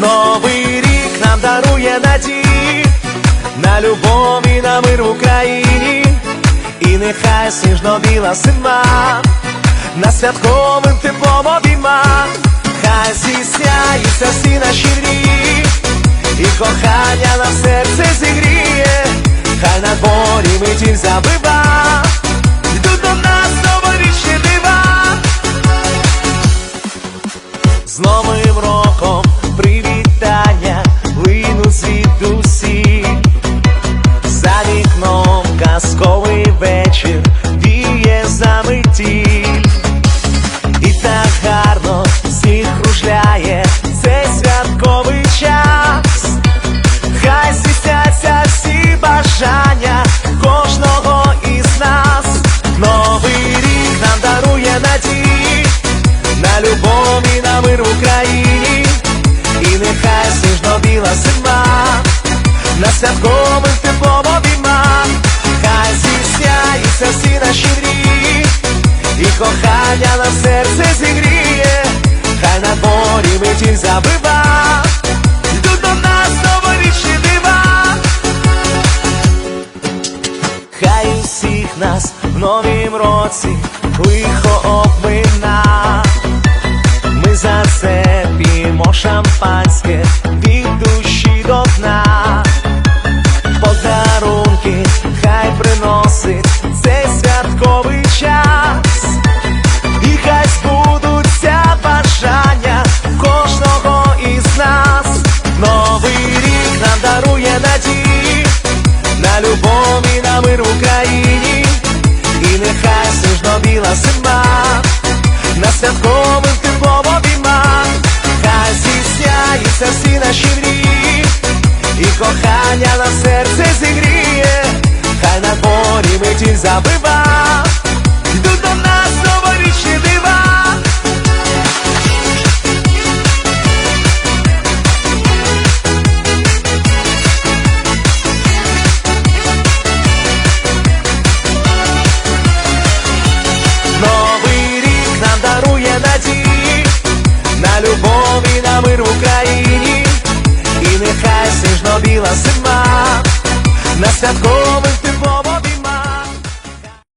Новий рік нам дарує надії на любов і на мир в Україні, і нехай сніжно-біла зима на святковим теплом обійма, хай зісняються всі наші мрії, і кохання на серце зігріє, хай на дворі метіль забива, казковий вечір віє за метіль. І так гарно всіх кружляє цей святковий час. Хай здійсняться всі бажання кожного із нас. Новий рік нам дарує надії на любов і на мир в Україні, і нехай сніжно-біла зима на святкових теплом кохання на серце зігріє, хай на морі миті забива, йдуть до нас новорічні дива. Хай усіх нас в новім році лихо обмина. Ми за шампанське на любов і на мир в Україні, і нехай сніжно-біла зима. На святкових теплом обійма, хай зісняється всі наші мрії, і кохання на серце зігріє, хай на дворі метіль забива, зустріла зима на святкових.